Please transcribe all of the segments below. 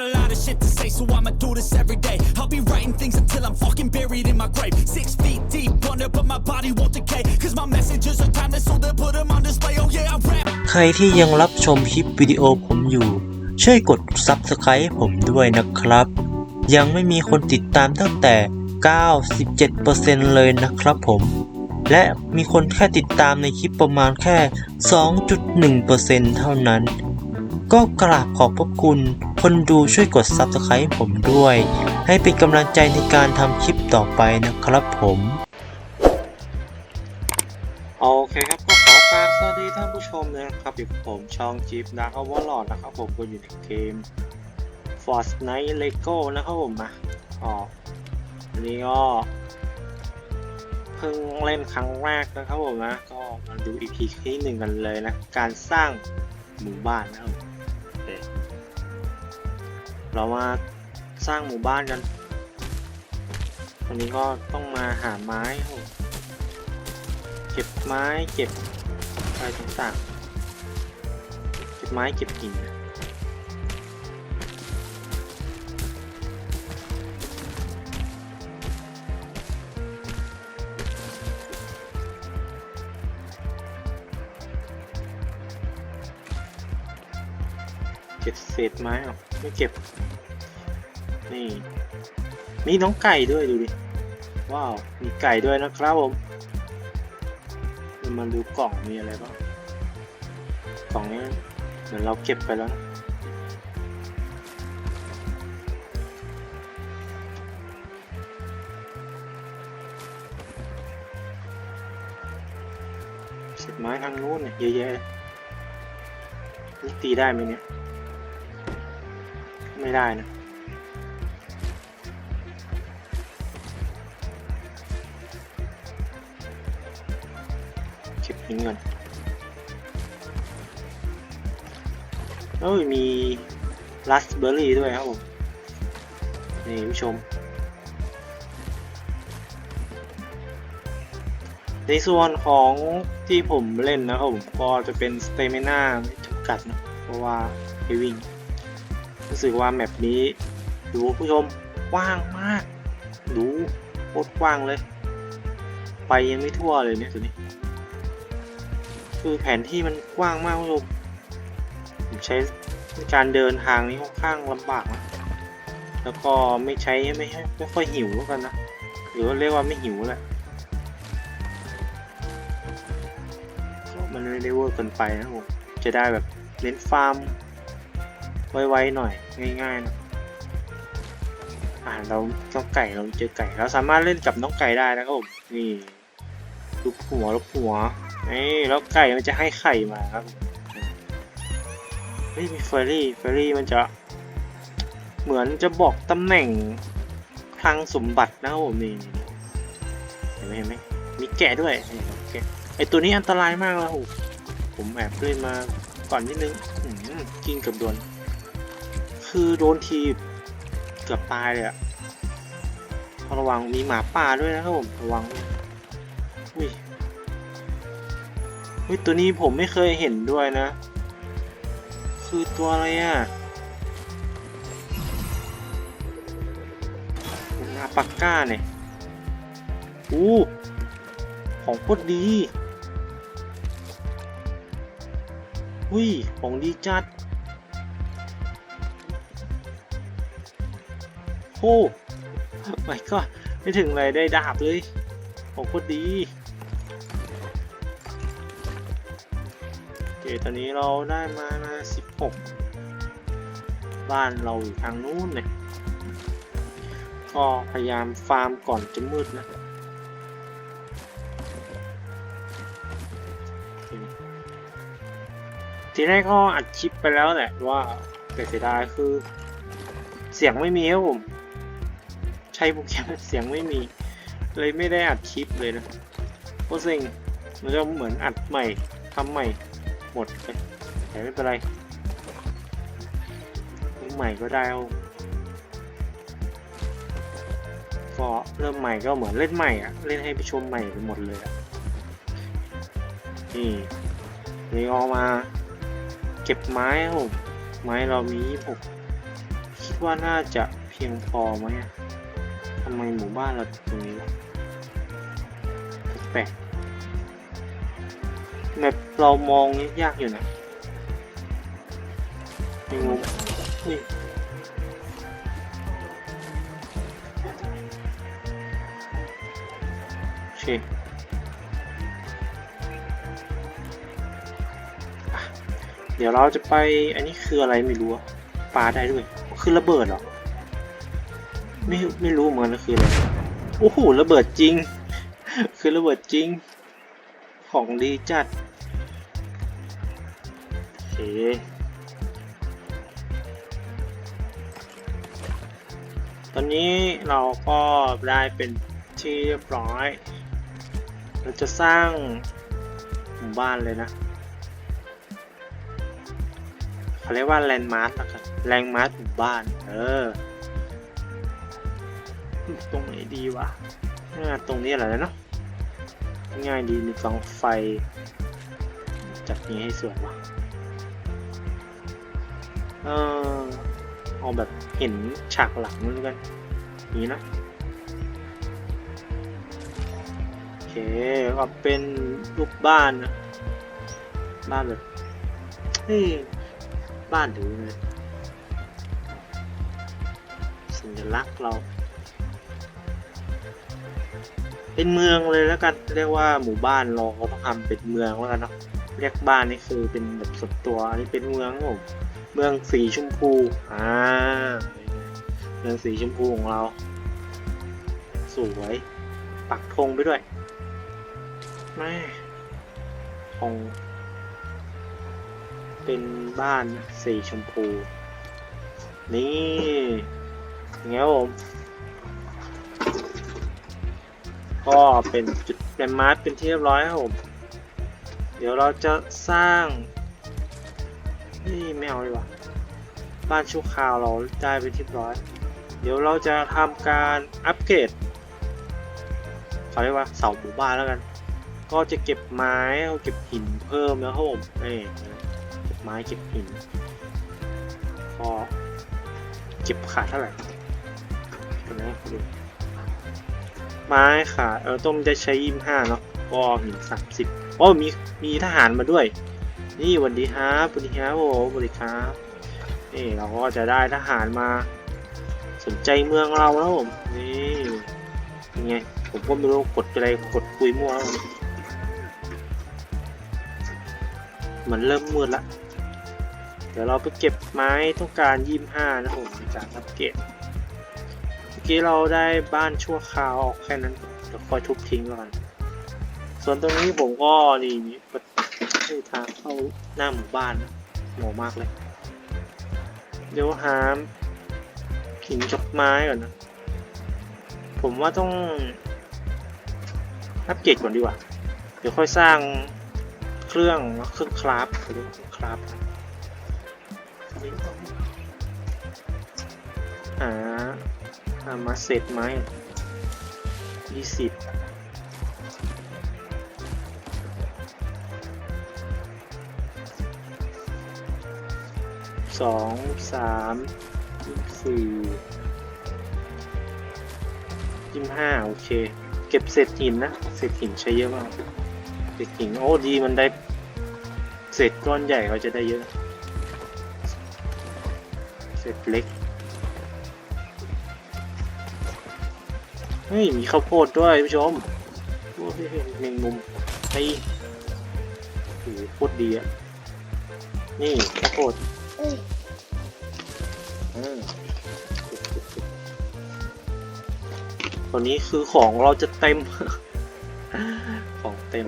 got a lot of shit to say, so I'ma do this every day. I'll be writing things until I'm fucking buried in my grave. Six feet deep under, but my body won't decay. Cause my messages are timeless, so they'll put them on display. Oh yeah, I rap. ใครที่ยังรับชมคลิปวิดีโอผมอยู่ ช่วยกด Subscribe ผมด้วยนะครับ ยังไม่มีคนติดตามตั้งแต่ 97%เลยนะครับผม และมีคนแค่ติดตามในคลิปประมาณแค่ 2.1%เท่านั้น ก็กราบขอบพระคุณ คนดูช่วยกด Subscribe ผมด้วย ให้เป็นกำลังใจในการทำคลิปต่อไปนะครับผม โอเคครับ ก็ขอกราบสวัสดีท่านผู้ชมนะครับอยู่กับผมช่องจีบดาร์ควอลลอดนะครับผมก็อยู่ในเกม Fortnite Lego นะครับผมมาอ๋อนี้ก็เพิ่งเล่นครั้งแรกนะครับผมนะ ก็มาดู EP ที่หนึ่งกันเลยนะ การสร้างหมู่บ้านนะครับ เรามาสร้างหมู่บ้านกันวันนี้ก็ต้องมาหาไม้ เก็บไม้เก็บอะไรต่างๆ เก็บไม้เก็บหินเก็บเศษไม้ออก ไม่เก็บ นี่ มีน้องไก่ด้วยดูดิ ว้าว มีไก่ด้วยนะครับผมเรามาดูกล่องมีอะไรบ้าง กล่องนี้เหมือนเราเก็บไปแล้วนะเศษไม้ทางนู้นเนี่ยเยอะแยะนี่ตีได้ไหมเนี่ย ไม่ได้นะเก็บหินก่อนเอ้ยมีราสเบอร์รี่ด้วยครับผม นี่ผู้ชม ในส่วนของที่ผมเล่นนะครับผม ก็จะเป็นสเตมิน่าไม่จำกัดนะ เพราะว่าไปวิ่ง รู้สึกว่าแมปนี้ ดูผู้ชมกว้างมาก ดูโคตรกว้างเลย ไปยังไม่ทั่วเลยเนี่ยตัวนี้ คือแผนที่มันกว้างมากคุณผู้ชมผมใช้การเดินทางนี้ค่อนข้างลำบากนะแล้วก็ไม่ใช้ไม่ให้ไม่ค่อยหิวแล้วกันนะหรือว่าเรียกว่าไม่หิวแหละก็มันไม่ได้เวอร์เกินไปนะผมจะได้แบบเน้นฟาร์ม ไวๆหน่อยง่ายๆนะอ่าเราต้องไก่เราเจอไก่เราสามารถเล่นกับน้องไก่ได้นะครับผมนี่ลูกหัวลูกหัวนี่แล้วไก่มันจะให้ไข่มาครับเฮ้ยมีเฟอร์รี่เฟอร์รี่มันจะเหมือนจะบอกตำแหน่งคลังสมบัตินะครับผมนี่เห็นไหมเห็นไหมมีแกะด้วยไอตัวนี้อันตรายมากแล้วผมผมแอบเล่นมาก่อนนิดนึงกินกับโดน คือโดนทีบเกือบตายเลยอะระวังมีหมาป่าด้วยนะครับผมระวังด้วยอุ้ยเฮ้ยตัวนี้ผมไม่เคยเห็นด้วยนะ คือตัวอะไรอะนาปักก้าเนี่ยอู้ของโคตรดีอุ้ยของดีจัด โอ้ไม่ก็ไม่ถึงเลยได้ดาบเลยของโคตรดีโอเคตอนนี้เราได้มานะ16 บ้านเราอยู่ทางนู้นเนี่ยก็พยายามฟาร์มก่อนจะมืดนะทีแรกก็อัดคลิปไปแล้วแหละว่าแต่เสียดายคือ เสียงไม่มีครับผม ช้โปรแกรมเสียงไม่มี เลยไม่ได้อัดคลิปเลยนะเพราะสิ่งมันจะเหมือนอัดใหม่ทำใหม่หมดไปแต่ไม่เป็นไม่ใหม่ก็ได้เอาก็เริ่มใหม่ก็เหมือนเล่นใหม่อะเล่นให้ไปชมใหม่ไปหมดเลยอะนี่นี่เอามา เก็บไม้ครับผมไม้เรามี 26คคิดว่าน่าจะเพียงพอไหมอะำไมหมู่บ้านเราตรงนี้วะแปลกแมปเรามองนี่ยากอยู่นะมีมุมอุ้ยโอเคเดี๋ยวเราจะไป อันนี้คืออะไรไม่รู้ปลาได้ด้วย คือระเบิดเหรอ ไม่ไม่รู้เหมือนกันคืออะไรโอ้โหระเบิดจริง คือระเบิดจริง ของดีจัดโอเคตอนนี้เราก็ได้เป็นที่เรียบร้อย เราจะสร้างหมู่บ้านเลยนะเขาเรียกว่าแลนด์มาร์คแล้วกันแลนด์มาร์คหมู่บ้าน เออ ตรงไหนดีวะน่าตรงนี้แหละเนาะง่ายดีมีกองไฟ จัดนี้ให้สวยวะเออเอาแบบเห็นฉากหลังนู่นกันนี้นะโอเคก็เป็นรูปบ้านนะบ้านแบบเฮ้ยบ้านหรือไงสัญลักษณ์เรา เป็นเมืองเลยแล้วกันเรียกว่าหมู่บ้านเราก็ต้องทำเป็นเมืองแล้วกันเนาะเรียกบ้านนี่คือเป็นแบบส่วนตัวอันนี้เป็นเมืองผมเมืองสีชมพูอ่าเมืองสีชมพูของเรา สวยปักธงไปด้วยแม่ธงเป็นบ้านสีชมพู นี่อย่างเงี้ยผม ก็เป็นจุดแลนมาร์คเป็นที่เรียบร้อยครับผม เดี๋ยวเราจะสร้างนี่ไม่เอาดีกว่าบ้านชั่วคราวเราได้เป็นที่เรียบร้อย เดี๋ยวเราจะทำการอัปเกรดเขาเรียกว่าเสาหมู่บ้านแล้วกัน ก็จะเก็บไม้เอาเก็บหินเพิ่มแล้วครับผมนี่เก็บไม้เก็บหินก็เก็บขาดเท่าไหร่เดี๋ยวนะดู ไม้ค่ะเออต้มจะใช้ยี่ห้าเนาะก็หินสามสิบโอ้มีมีทหารมาด้วย นี่วันดีครับวันดีครับโอ้สวัสดีครับนี่เราก็จะได้ทหารมา สนใจเมืองเราแล้วผมนี่ยังไงผมก็ไม่รู้กดอะไรกดคุยมั่วแล้วมันเริ่มมืดละ เดี๋ยวเราไปเก็บไม้ต้องการยี่ห้านะผมจากอัปเกรด กี้เราได้บ้านชั่วคราวออกแค่นั้นเดี๋ยวค่อยทุบทิ้งแล้วกัน ส่วนตรงนี้ผมก็นี่มีประตูทางเข้าหน้าหมู่บ้านเหมาะมากเลย เดี๋ยวหาหินจกไม้ก่อนนะ ผมว่าต้องอัปเกรดก่อนดีกว่า เดี๋ยวค่อยสร้างเครื่องเครื่องคราฟเขาเรียกว่าเครื่องคราฟอันนี้ต้องหาามาเสร็จไหมยี่สิบสองสามยี่สี่ยี่ห้าโอเค เก็บเศษหินนะ เศษหินใช้เยอะมาก เศษหิน โอ้ดีมันได้ เศษก้อนใหญ่เขาจะได้เยอะ เศษเล็ก เฮ้ย มีข้าวโพดด้วยผู้ชมโอ้ยแมงมุมไอ้โหโคตรดีอะ นี่ข้าวโพดอืมตอนนี้คือของเราจะเต็ม ของเต็ม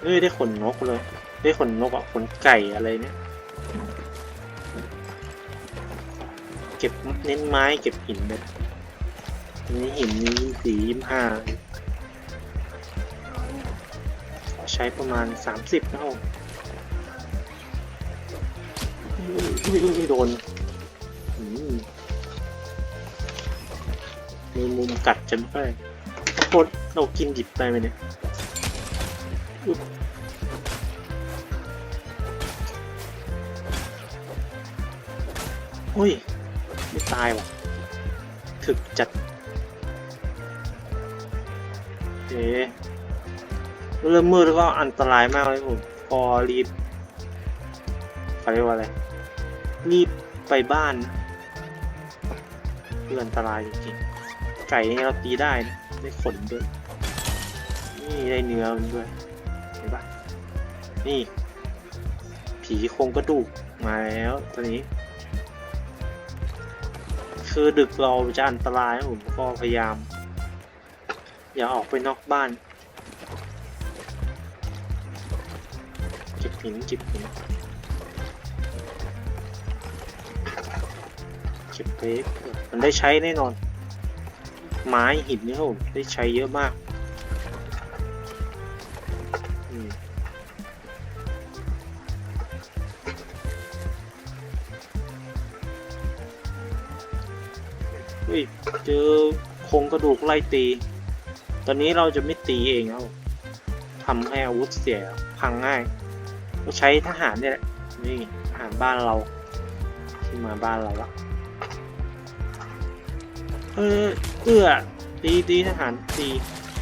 เฮ้ยได้ขนนกเลย ได้ขนนกอะขนไก่อะไรเนี่ย เก็บเน้นไม้เก็บหินนะนี้หินนี้สี่ยี่ห้าใช้ประมาณสามสิบนะโอ้ไม่โดนมือมุมกัดฉันไปโคตรเรากินหยิบไปไหมเนี่ยอุ้ย ไม่ตายว่ะถึกจัดเอ๊ะเริ่มมืดแล้วก็อันตรายมากเลยผมพอรีบเขาเรียกว่าอะไร รีบไปบ้านนะคืออันตรายจริงๆ ไก่นี่เราตีได้นะได้ขนด้วย นี่ได้เนื้อมันด้วย เห็นปะนี่ ผีโครงกระดูกมาแล้วตอนนี้ คือดึกเราจะอันตรายนะผมก็พยายาม อย่าออกไปนอกบ้านเก็บหินเก็บหินเก็บเพชรมันได้ใช้แน่นอน ไม้หินนี่ครับผมได้ใช้เยอะมาก กระดูกไล่ตี ตอนนี้เราจะไม่ตีเองแล้วทำให้อาวุธเสียพังง่ายเราใช้ทหารเนี่ยแหละนี่ทหารบ้านเราที่มาบ้านเราละเออเอื้อตีตีทหารตี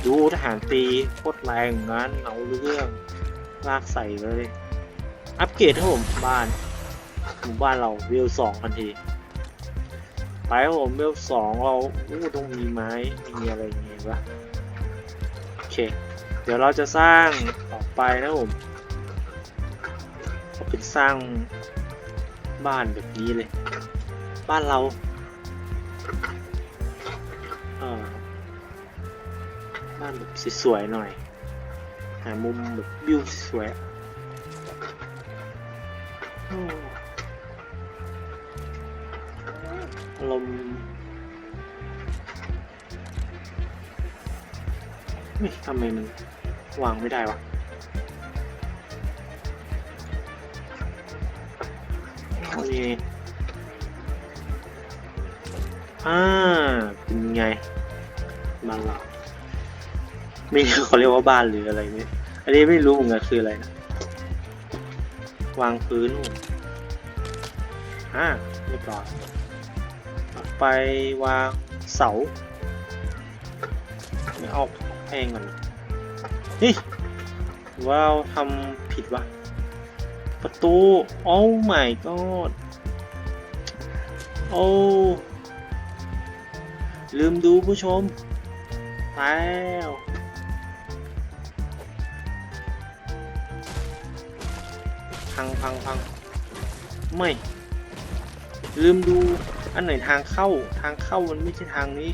ดูทหารตีโคตรแรงงั้นเอาเรื่องลากใส่เลย อัปเกรดครับผมบ้านหมู่บ้านเราเวสองทันที ไปครับผมเวลสองเราอู้ต้องมีไม้ มีอะไรเงี้ยวะโอเค เดี๋ยวเราจะสร้างต่อไปนะผมเป็นสร้างบ้านแบบนี้เลย บ้านเราเออบ้านแบบสวยๆหน่อย หามุมแบบวิวสวย ทำไมมันวางไม่ได้วะนี่อ่าเป็นไงบ้านเราไม่เขาเรียกว่าบ้านหรืออะไรเนี่ยอันนี้ไม่รู้เหมือนกันคืออะไรนะวางพื้นอ่าเรียบร้อยไปวางเสาไม่เอา แพงก่อนเฮ้ยหรือว่าเราทำผิดวะประตู โอ้ my god โอ้ ลืมดูผู้ชมตายแล้วพังพังพังไม่ ลืมดูอันไหนทางเข้าทางเข้ามันไม่ใช่ทางนี้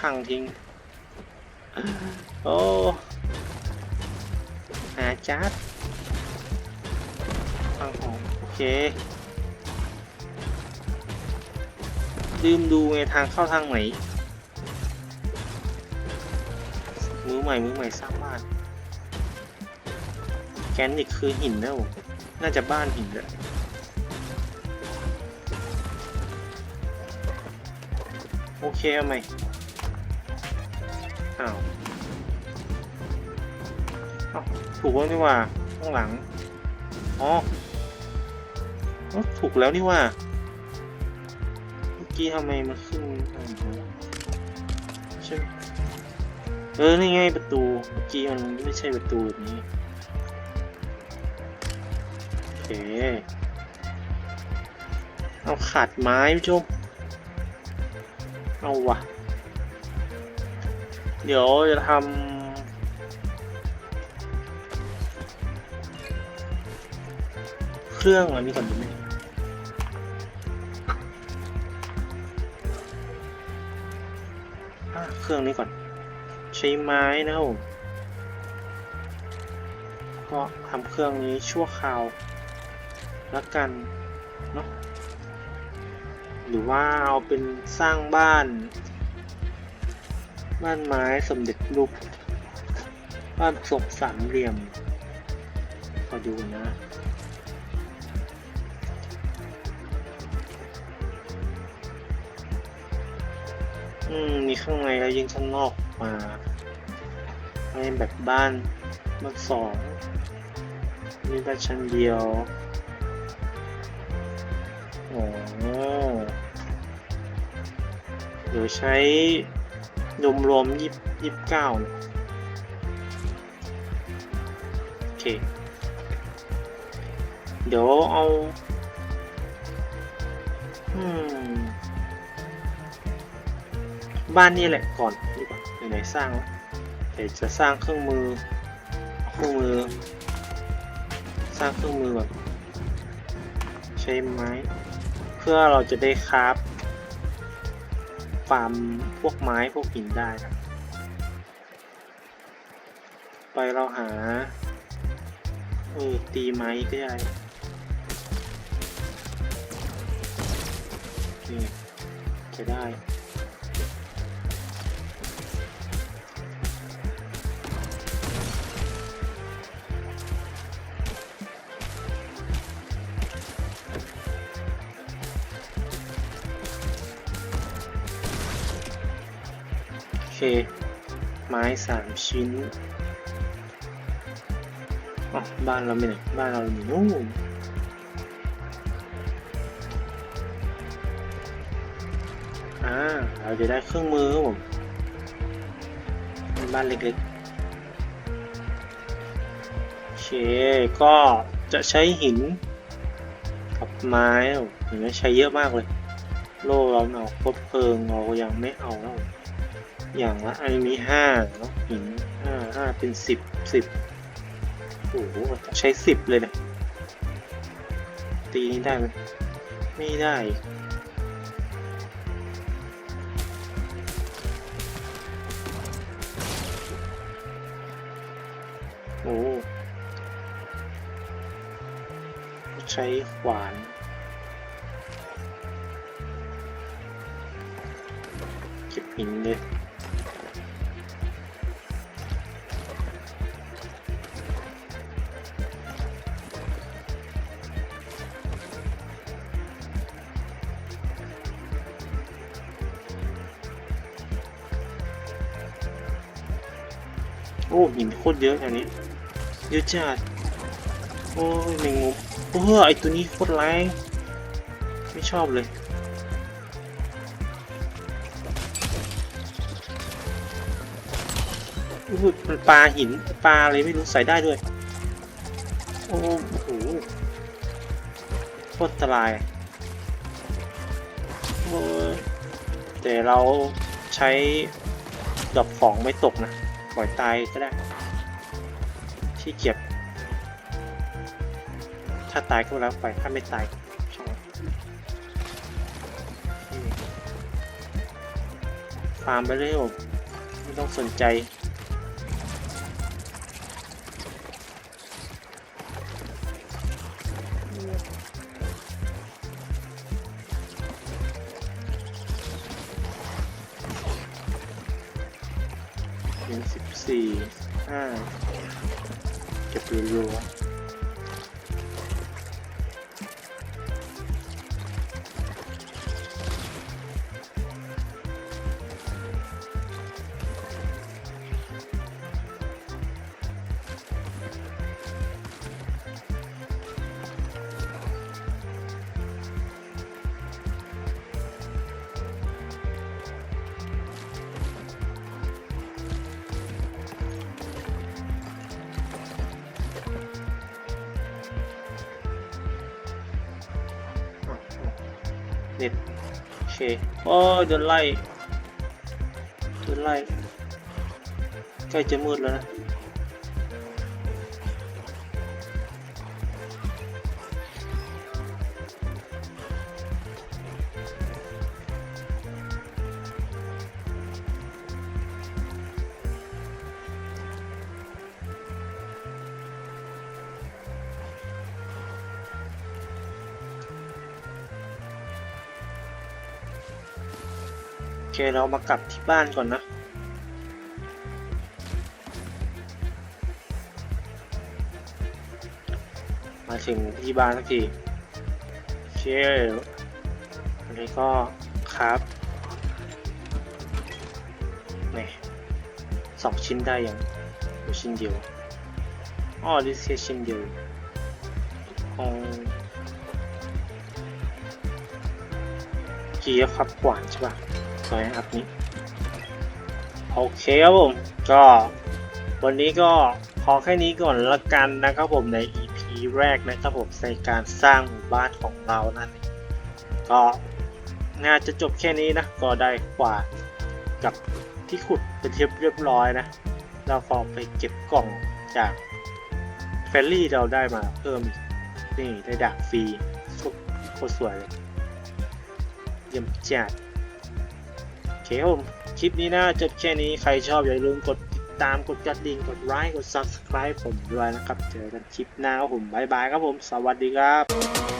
พังทิ้ง โอ้หาจัดฟังของโอเคลืมดูไงทางเข้าทางไหน มือใหม่ มือใหม่สร้างบ้าน แกนนิกคือหินนะผมน่าจะบ้านหินแหละโอเคเอาไหม อ้าวเอาถูกแล้วนี่ว่าข้างหลัง อ๋อ ถูกแล้วนี่ว่า เมื่อกี้ทำไมมันขึ้นใช่ไหมเออ นี่ไงประตู เมื่อกี้มันไม่ใช่ประตูแบบนี้ โอเค เอาขาดไม้พี่ชมเอาวะ เดี๋ยวจะทำเครื่องอันนี้ก่อนดีไหมเครื่องนี้ก่อน ใช้ไม้นะครับผมก็ทำเครื่องนี้ชั่วคราวแล้วกันเนาะหรือว่าเอาเป็นสร้างบ้าน บ้านไม้สมเด็จรูปบ้านทรงสามเหลี่ยมขอดูนะอืมมีข้างในแล้วยิงข้างนอกมาเป็นแบบบ้านบ้านสองนี่บ้านชั้นเดียวโอ้เดี๋ยวใช้ รวมรวมยี่ยี่สิบเก้าโอเค เดี๋ยวเอาบ้านนี่แหละก่อนดีกว่าไหนๆสร้างแล้วเดี๋ยวจะสร้างเครื่องมือเครื่องมือ สร้างเครื่องมือก่อนใช้ไม้ เพื่อเราจะได้คราฟ ฟาร์มพวกไม้พวกหินได้นะไปเราหาเออตีไม้ก็ได้นี่จะได้ เคไม้สามชิ้นอ๋อบ้านเราไม่ไหนบ้านเราอยู่นู่นอ่าเราจะได้เครื่องมือครับผมเป็นบ้านเล็กๆโอเคก็จะใช้หินกับไม้เห็นไหมใช้เยอะมากเลย โล่เราเอาคบเพลิงเรายังไม่เอาแล้ว อย่างละอันนี้มีห้าเนาะหินห้าห้าเป็นสิบสิบโอ้โหใช้สิบเลยเนี่ยตีนี้ได้ไหมไม่ได้ โอ้ใช้ขวานเก็บหินเลย โอ้หินโคตรเยอะแถวนี้ เยอะจัดโอ้ยแมงมุมโอ้ไอตัวนี้โคตรแรงไม่ชอบเลยอู้หูมันปลาหินปลาอะไรไม่รู้ใส่ได้ด้วย โอ้โหโคตรอันตรายโอ้แต่เราใช้ดอกของไม่ตกนะ ปล่อยตายก็ได้ที่เกียจถ้าตายก็แล้วไปถ้าไม่ตายช่างมันอืมฟาร์มไปเรื่อยไม่ต้องสนใจ เก็บ โอเคโอ้ยโดนไล่โดนไล่ ใกล้จะมืดแล้วนะ เคเรามากลับที่บ้านก่อนนะ มาถึงที่บ้านสักทีโอเคอันนี้ก็ครับนี่สองชิ้นได้ยังหรือชิ้นเดียวอ๋อดิสแค่ชิ้นเดียวอ๋อกี้ก็ครับกวานใช่ป่ะ ซอยอัพนี้โอเคครับผม ก็วันนี้ก็พอแค่นี้ก่อนละกันนะครับผมใน EP แรกนะครับผมในการสร้างหมู่บ้านของเรานั่นเองก็น่าจะจบแค่นี้นะ ก็ได้กว่ากับที่ขุดเป็นที่เรียบร้อยนะ เราพอไปเก็บกล่องจากเฟลลี่เราได้มาเพิ่มนี่ได้ดาบฟรีโคตรโคตรสวยเลยเยี่ยมจัด คครับผมคลิปนี้นะจบแค่นี้ใครชอบอย่าลืมกดติดตามกดกระดิ่งกดไลค์กด subscribe ผมด้วยนะครับ เจอกันคลิปหน้าครับผมบายบายครับผม สวัสดีครับ